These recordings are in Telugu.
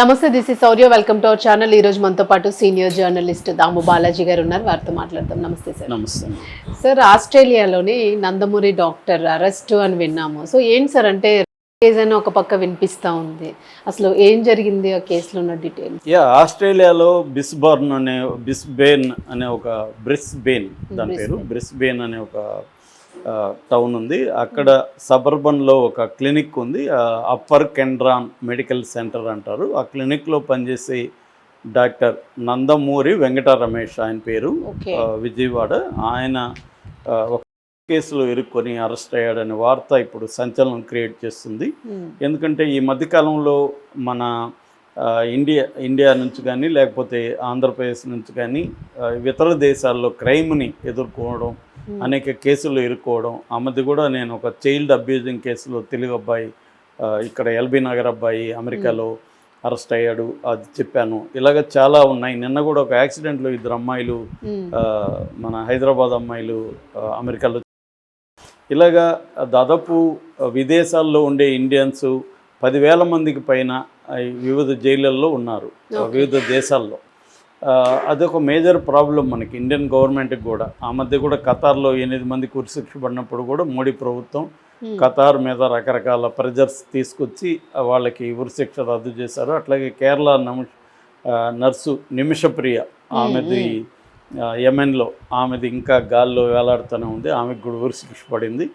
నమస్తే this is Sourya welcome to our channel ఈ రోజు మనతో పాటు సీనియర్ జర్నలిస్ట్ దాము బాలాజీ గారు ఉన్నారు. వారితో మాట్లాడదాం. నమస్తే సార్ నమస్తే సార్ ఆస్ట్రేలియాలోని నందమూరి డాక్టర్ అరెస్ట్ అని విన్నాము. సో ఏంటి సార్ అంటే కేసు అని ఒక పక్క వినిపిస్తా ఉంది. అసలు ఏం జరిగింది ఆ కేసులో ఉన్న డీటెయిల్స్ యా ఆస్ట్రేలియాలో బిస్బర్న్ అనే బిస్బేన్ అనే ఒక బ్రిస్బేన్ దాని పేరు. బ్రిస్బేన్ అనే ఒక టౌన్ ఉంది. అక్కడ సబర్బన్లో ఒక క్లినిక్ ఉంది. అప్పర్ కెండ్రాన్ మెడికల్ సెంటర్ అంటారు. ఆ క్లినిక్లో పనిచేసే డాక్టర్ నందమూరి వెంకట రమేష్ ఆయన పేరు. విజయవాడ. ఆయన ఒక కేసులో ఇరుక్కొని అరెస్ట్ అయ్యాడనే వార్త ఇప్పుడు సంచలనం క్రియేట్ చేస్తుంది. ఎందుకంటే ఈ మధ్యకాలంలో మన ఇండియా ఇండియా నుంచి కానీ లేకపోతే ఆంధ్రప్రదేశ్ నుంచి కానీ ఇతర దేశాల్లో క్రైమ్ని ఎదుర్కోవడం అనేక కేసులు ఇరుక్కోవడం. ఆ మధ్య కూడా నేను ఒక చైల్డ్ అబ్యూజింగ్ కేసులో తెలుగు అబ్బాయి ఇక్కడ ఎల్బీ నగర్ అబ్బాయి అమెరికాలో అరెస్ట్ అయ్యాడు. అది చెప్పాను. ఇలాగ చాలా ఉన్నాయి. నిన్న కూడా ఒక యాక్సిడెంట్లో ఇద్దరు అమ్మాయిలు ఆ, మన హైదరాబాద్ అమ్మాయిలు అమెరికాలో ఇలాగా దాదాపు విదేశాల్లో ఉండే ఇండియన్స్ పదివేల మందికి పైన వివిధ జైళ్ళల్లో ఉన్నారు. వివిధ దేశాల్లో. అదొక మేజర్ ప్రాబ్లం మనకి. ఇండియన్ గవర్నమెంట్కి కూడా. ఆ మధ్య కూడా ఖతార్లో ఎనిమిది మంది కురిశిక్ష పడినప్పుడు కూడా మోడీ ప్రభుత్వం ఖతార్ మీద రకరకాల ప్రెజర్స్ తీసుకొచ్చి వాళ్ళకి ఉరిశిక్ష రద్దు చేశారు. అట్లాగే కేరళ నమ నర్సు నిమిషప్రియ ఆమెది యెమెన్లో ఆమెది ఇంకా గాల్లో వేలాడుతూనే ఉంది ఆమెకు కూడా ఉరిశిక్ష పడింది.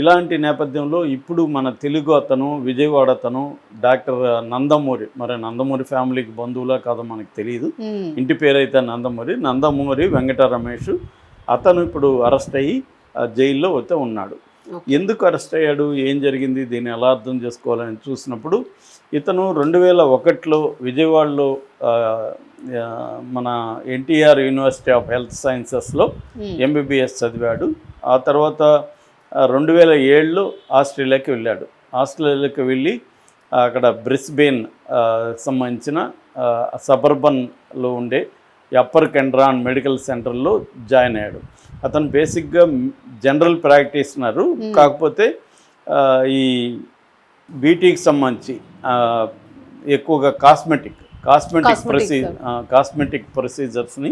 ఇలాంటి నేపథ్యంలో ఇప్పుడు మన తెలుగు అతను విజయవాడ అతను డాక్టర్ నందమూరి మరి నందమూరి ఫ్యామిలీకి బంధువులా కాదో మనకు తెలియదు. ఇంటి పేరు అయితే నందమూరి నందమూరి వెంకట రమేష్ అతను ఇప్పుడు అరెస్ట్ అయ్యి జైల్లో అయితే ఉన్నాడు. ఎందుకు అరెస్ట్ అయ్యాడు? ఏం జరిగింది? దీన్ని ఎలా అర్థం చేసుకోవాలని చూసినప్పుడు ఇతను రెండు వేల ఒకటిలో విజయవాడలో మన ఎన్టీఆర్ యూనివర్సిటీ ఆఫ్ హెల్త్ సైన్సెస్లో ఎంబీబీఎస్ చదివాడు. ఆ తర్వాత రెండు వేల ఏడులో ఆస్ట్రేలియాకి వెళ్ళాడు. ఆస్ట్రేలియాకి వెళ్ళి అక్కడ బ్రిస్బెయిన్ ఆ, సంబంధించిన సబర్బన్లో ఉండే అప్పర్ కెండ్రాన్ మెడికల్ సెంటర్లో జాయిన్ అయ్యాడు. అతను బేసిక్గా జనరల్ ప్రాక్టీషనరు. కాకపోతే ఆ, ఈ బీటీకి సంబంధించి ఎక్కువగా కాస్మెటిక్ కాస్మెటిక్ ప్రొసీజర్ కాస్మెటిక్ ప్రొసీజర్స్ని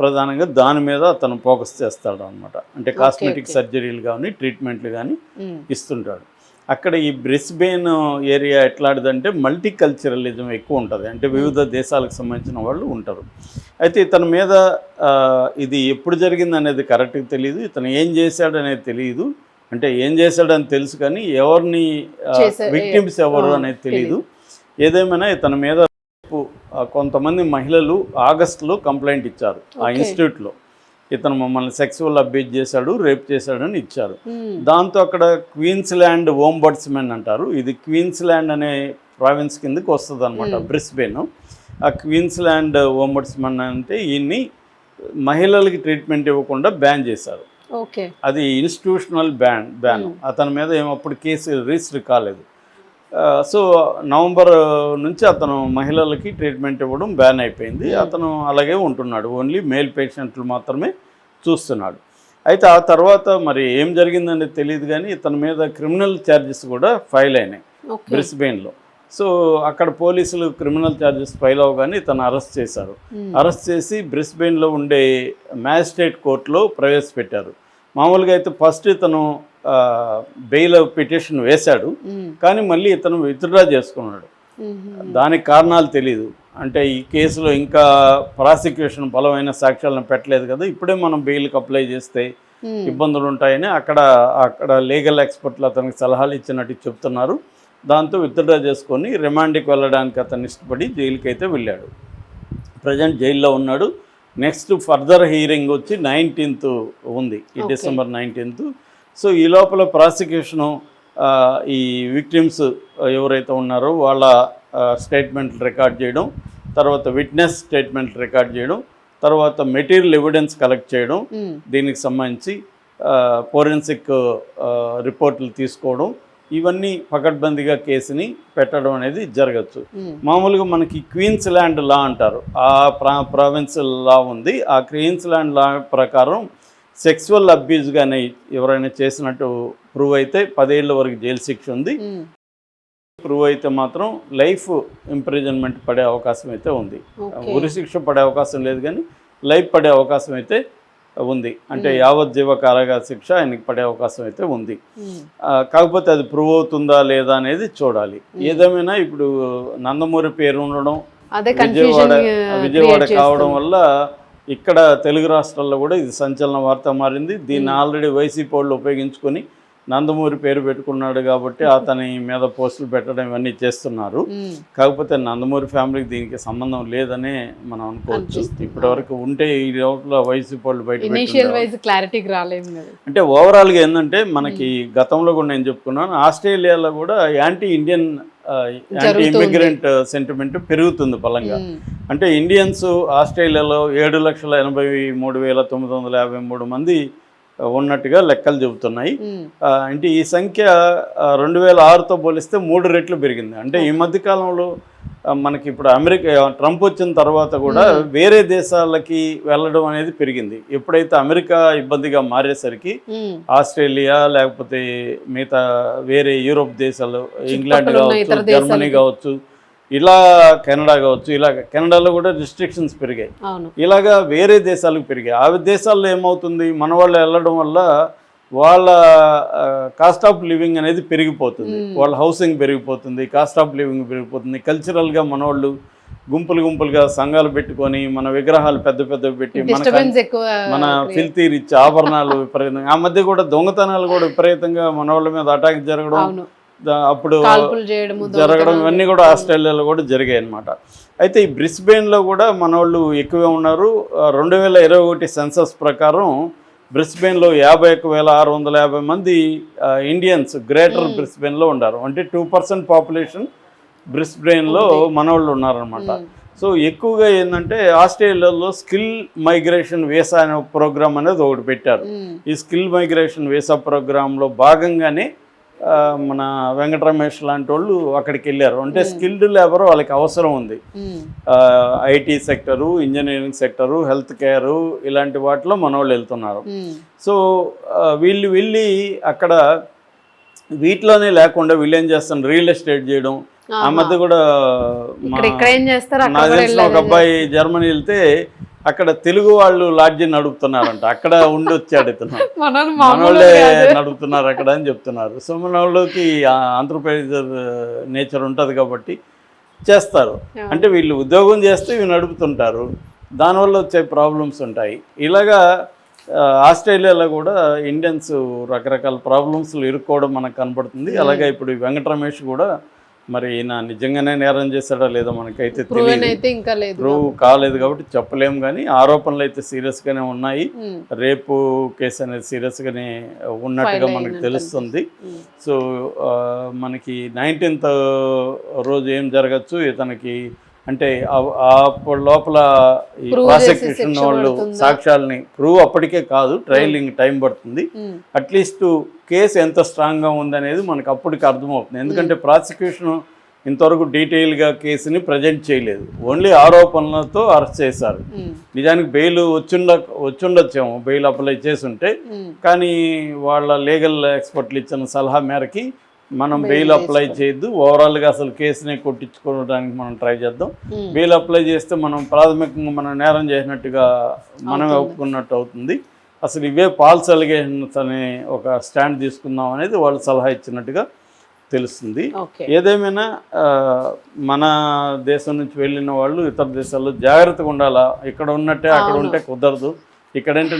ప్రధానంగా దాని మీద అతను ఫోకస్ చేస్తాడు అనమాట అంటే కాస్మెటిక్. సర్జరీలు కానీ ట్రీట్మెంట్లు కానీ ఇస్తుంటాడు. అక్కడ ఈ బ్రిస్బెయిన్ ఏరియా ఎట్లాంటిదంటే మల్టీ కల్చరలిజం ఎక్కువ ఉంటుంది. అంటే వివిధ దేశాలకు సంబంధించిన వాళ్ళు ఉంటారు. అయితే ఇతని మీద ఇది ఎప్పుడు జరిగింది అనేది కరెక్ట్గా తెలియదు ఇతను ఏం చేశాడు అనేది తెలియదు అంటే ఏం చేశాడని తెలుసు కానీ ఎవరిని విక్టిమ్స్ ఎవరు అనేది తెలియదు ఏదేమైనా ఇతని మీద కొంతమంది మహిళలు ఆగస్టులో కంప్లైంట్ ఇచ్చారు. ఆ. ఇన్స్టిట్యూట్లో. ఇతను మమ్మల్ని సెక్సువల్ అబ్యూజ్ చేశాడు రేప్ చేశాడని ఇచ్చారు. దాంతో అక్కడ క్వీన్స్ల్యాండ్ ఓంబర్డ్స్మెన్ అంటారు. ఇది క్వీన్స్ల్యాండ్ అనే ప్రావిన్స్ కిందకి వస్తుంది అనమాట బ్రిస్బెన్. ఆ క్వీన్స్ల్యాండ్ ఓంబర్డ్స్మెన్ అంటే ఈయన్ని మహిళలకి ట్రీట్మెంట్ ఇవ్వకుండా బ్యాన్ చేశారు. ఓకే. అది ఇన్స్టిట్యూషనల్ బ్యాన్ బ్యాన్. అతని మీద ఏమప్పుడు కేసు రిజిస్టర్ కాలేదు. సో నవంబర్ నుంచి అతను మహిళలకి ట్రీట్మెంట్ ఇవ్వడం బ్యాన్ అయిపోయింది. అతను అలాగే ఉంటున్నాడు. ఓన్లీ మేల్ పేషెంట్లు మాత్రమే చూస్తున్నాడు. అయితే ఆ తర్వాత మరి ఏం జరిగిందనేది తెలియదు కానీ ఇతని మీద క్రిమినల్ ఛార్జెస్ కూడా ఫైల్ అయినాయి బ్రిస్బెయిన్లో సో అక్కడ పోలీసులు క్రిమినల్ ఛార్జెస్ ఫైల్ అవ్వగానే ఇతను అరెస్ట్ చేశారు. అరెస్ట్ చేసి బ్రిస్బెయిన్లో ఉండే మ్యాజిస్ట్రేట్ కోర్టులో ప్రవేశపెట్టారు. మామూలుగా అయితే ఫస్ట్ ఇతను బెయిల్ పిటిషన్ వేశాడు. కానీ మళ్ళీ ఇతను విత్డ్రా చేసుకున్నాడు. దానికి కారణాలు తెలియదు అంటే ఈ కేసులో ఇంకా ప్రాసిక్యూషన్ బలమైన సాక్ష్యాలను పెట్టలేదు కదా. ఇప్పుడే మనం బెయిల్కి అప్లై చేస్తే ఇబ్బందులు ఉంటాయని అక్కడ అక్కడ లీగల్ ఎక్స్పర్ట్లు అతనికి సలహాలు ఇచ్చినట్టు చెప్తున్నారు. దాంతో విత్డ్రా చేసుకొని రిమాండ్కి వెళ్ళడానికి అతను ఇష్టపడి జైలుకి అయితే వెళ్ళాడు. ప్రజెంట్ జైల్లో ఉన్నాడు. నెక్స్ట్ ఫర్దర్ హీరింగ్ వచ్చి నైన్టీన్త్ ఉంది. ఈ. December nineteenth. సో ఈ లోపల ప్రాసిక్యూషను ఈ విక్టిమ్స్ ఎవరైతే ఉన్నారో వాళ్ళ స్టేట్మెంట్లు రికార్డ్ చేయడం తర్వాత విట్నెస్ స్టేట్మెంట్ రికార్డ్ చేయడం తర్వాత మెటీరియల్ ఎవిడెన్స్ కలెక్ట్ చేయడం దీనికి సంబంధించి ఫోరెన్సిక్ రిపోర్ట్లు తీసుకోవడం ఇవన్నీ పకడ్బందీగా కేసుని పెట్టడం అనేది జరగచ్చు. మామూలుగా మనకి క్వీన్స్ ల్యాండ్ లా అంటారు. ఆ ప్రా ప్రావిన్స్ లా ఉంది. ఆ క్వీన్స్ ల్యాండ్ లా ప్రకారం సెక్సువల్ అబ్యూజ్ కానీ ఎవరైనా చేసినట్టు ప్రూవ్ అయితే పదేళ్ళ వరకు జైలు శిక్ష ఉంది. ప్రూవ్ అయితే మాత్రం లైఫ్ ఇంప్రిజన్మెంట్ పడే అవకాశం అయితే ఉంది. ఉరి శిక్ష పడే అవకాశం లేదు కానీ లైఫ్ పడే అవకాశం అయితే ఉంది. అంటే యావజ్జీవ కారాగార శిక్ష ఆయనకి పడే అవకాశం అయితే ఉంది. కాకపోతే అది ప్రూవ్ అవుతుందా లేదా అనేది చూడాలి. ఏదేమైనా ఇప్పుడు నందమూరి పేరు ఉండడం విజయవాడ విజయవాడ కావడం వల్ల ఇక్కడ తెలుగు రాష్ట్రాల్లో కూడా ఇది సంచలన వార్త మారింది. దీన్ని ఆల్రెడీ వైసీపీ వాళ్ళు ఉపయోగించుకొని నందమూరి పేరు పెట్టుకున్నాడు కాబట్టి అతని మీద పోస్టులు పెట్టడం ఇవన్నీ చేస్తున్నారు. కాకపోతే నందమూరి ఫ్యామిలీకి దీనికి సంబంధం లేదనే మనం అనుకోవచ్చు. ఇప్పటి వరకు ఉంటే ఈ లోపల వైసీపీ వాళ్ళు బయట అంటే ఓవరాల్గా ఏంటంటే మనకి గతంలో కూడా నేను చెప్పుకున్నాను ఆస్ట్రేలియాలో కూడా anti Indian anti. Immigrant sentiment పెరుగుతుంది బలంగా. అంటే ఇండియన్స్ ఆస్ట్రేలియాలో ఏడు లక్షల ఎనభై మూడు వేల తొమ్మిది వందల యాభై మూడు మంది ఉన్నట్టుగా లెక్కలు చెబుతున్నాయి అంటే ఈ సంఖ్య రెండు వేల ఆరుతో పోలిస్తే మూడు రెట్లు పెరిగింది అంటే ఈ మధ్య కాలంలో మనకి ఇప్పుడు అమెరికా ట్రంప్ వచ్చిన తర్వాత కూడా వేరే దేశాలకి వెళ్ళడం అనేది పెరిగింది. ఎప్పుడైతే అమెరికా ఇబ్బందిగా మారేసరికి. ఆస్ట్రేలియా లేకపోతే మిగతా వేరే యూరోప్ దేశాలు ఇంగ్లాండ్ కావచ్చు జర్మనీ. కావచ్చు ఇలా కెనడా కావచ్చు ఇలా కెనడాలో కూడా రిస్ట్రిక్షన్స్ పెరిగాయి. ఇలాగా వేరే దేశాలకు పెరిగాయి. ఆ దేశాల్లో ఏమవుతుంది? మన వాళ్ళు వెళ్ళడం వల్ల వాళ్ళ కాస్ట్ ఆఫ్ లివింగ్ అనేది పెరిగిపోతుంది. వాళ్ళ హౌసింగ్ పెరిగిపోతుంది కాస్ట్ ఆఫ్ లివింగ్ పెరిగిపోతుంది. కల్చరల్గా మన వాళ్ళు గుంపులు గుంపులుగా సంఘాలు పెట్టుకొని మన విగ్రహాలు పెద్ద పెద్దవి పెట్టి మన ఫిల్తీ రిచ్ ఆభరణాలు విపరీతంగా ఆ మధ్య కూడా దొంగతనాలు కూడా విపరీతంగా మన వాళ్ళ మీద అటాక్ జరగడం అప్పుడు జరగడం. ఇవన్నీ కూడా ఆస్ట్రేలియాలో కూడా జరిగాయి అన్నమాట అయితే ఈ బ్రిస్బెయిన్లో కూడా మన వాళ్ళు ఎక్కువే ఉన్నారు. రెండు వేల ఇరవై ఒకటి సెన్సస్ ప్రకారం బ్రిస్బెయిన్లో యాభై ఒక్క వేల ఆరు వందల యాభై మంది ఇండియన్స్ గ్రేటర్ బ్రిస్బెయిన్లో ఉన్నారు. అంటే టూ పర్సెంట్ పాపులేషన్ బ్రిస్బెయిన్లో మనవాళ్ళు ఉన్నారనమాట. సో ఎక్కువగా ఏంటంటే ఆస్ట్రేలియాలో స్కిల్ మైగ్రేషన్ వీసా అనే ప్రోగ్రామ్ అనేది ఒకటి పెట్టారు. ఈ స్కిల్ మైగ్రేషన్ వీసా ప్రోగ్రాంలో భాగంగానే మన వెంకటరమేష్ లాంటి వాళ్ళు అక్కడికి వెళ్ళారు. అంటే స్కిల్డ్ లేబర్ వాళ్ళకి అవసరం ఉంది. IT sector engineering sector health care ఇలాంటి వాటిలో మన వాళ్ళు వెళ్తున్నారు. సో వీళ్ళు వెళ్ళి అక్కడ వీటిలోనే లేకుండా వీళ్ళు ఏం చేస్తారు? రియల్ ఎస్టేట్ చేయడం. ఆ మధ్య కూడా కూడా తెలిసిన ఒక. అబ్బాయి జర్మనీ వెళ్తే అక్కడ తెలుగు వాళ్ళు లాడ్జి నడుపుతున్నారంట. అక్కడ ఉండి వచ్చాడు ఇతను. మనోళ్ళే. నడుపుతున్నారు అక్కడ అని చెప్తున్నారు. సో మన వాళ్ళకి ఆంధ్రప్రదేశ్ నేచర్ ఉంటుంది కాబట్టి చేస్తారు. అంటే వీళ్ళు ఉద్యోగం చేస్తే ఇవి నడుపుతుంటారు. దానివల్ల వచ్చే ప్రాబ్లమ్స్ ఉంటాయి. ఇలాగా ఆస్ట్రేలియాలో కూడా ఇండియన్స్ రకరకాల ప్రాబ్లమ్స్లు ఇరుక్కోవడం మనకు కనపడుతుంది అలాగే ఇప్పుడు వెంకటరమేష్ కూడా మరి ఈయన నిజంగానే నేరం చేశాడో లేదో మనకైతే తెలియదు. ఇంకా లేదు. ప్రూవ్ కాలేదు కాబట్టి చెప్పలేము కానీ ఆరోపణలు అయితే సీరియస్గానే ఉన్నాయి. ఉమ్. రేపు కేసు అనేది సీరియస్గానే ఉన్నట్టుగా మనకు తెలుస్తుంది. సో ఆ, మనకి నైన్టీన్త్ రోజు ఏం జరగచ్చు? ఇతనికి అంటే లోపల ఈ ప్రాసిక్యూషన్ వాళ్ళు? సాక్ష్యాలని ప్రూవ్ అప్పటికే కాదు ట్రయలింగ్ టైం పడుతుంది. అట్లీస్ట్ కేసు ఎంత స్ట్రాంగ్గా ఉందనేది మనకు అప్పటికి అర్థమవుతుంది ఎందుకంటే ప్రాసిక్యూషన్ ఇంతవరకు డీటెయిల్గా కేసుని ప్రజెంట్ చేయలేదు ఓన్లీ ఆరోపణలతో అరెస్ట్ చేశారు. నిజానికి బెయిల్ వచ్చుండ వచ్చుండొచ్చేమో బెయిల్ అప్లై ఉమ్. కానీ వాళ్ళ లీగల్ ఎక్స్పర్ట్లు ఇచ్చిన సలహా మేరకి మనం బెయిల్ అప్లై చేయొద్దు. ఓవరాల్గా అసలు కేసుని కొట్టించుకోవడానికి మనం ట్రై చేద్దాం. బెయిల్ అప్లై చేస్తే మనం ప్రాథమికంగా మనం నేరం చేసినట్టుగా మనమే ఒప్పుకున్నట్టు అవుతుంది. అసలు ఇవే ఫాల్స్ అలిగేషన్స్ అనే ఒక స్టాండ్ తీసుకుందాం అనేది వాళ్ళు సలహా ఇచ్చినట్టుగా తెలుస్తుంది. ఏదేమైనా మన దేశం నుంచి వెళ్ళిన వాళ్ళు ఇతర దేశాల్లో జాగ్రత్తగా ఉండాలా? ఇక్కడ ఉన్నట్టే అక్కడ ఉంటే కుదరదు. ఇక్కడంటే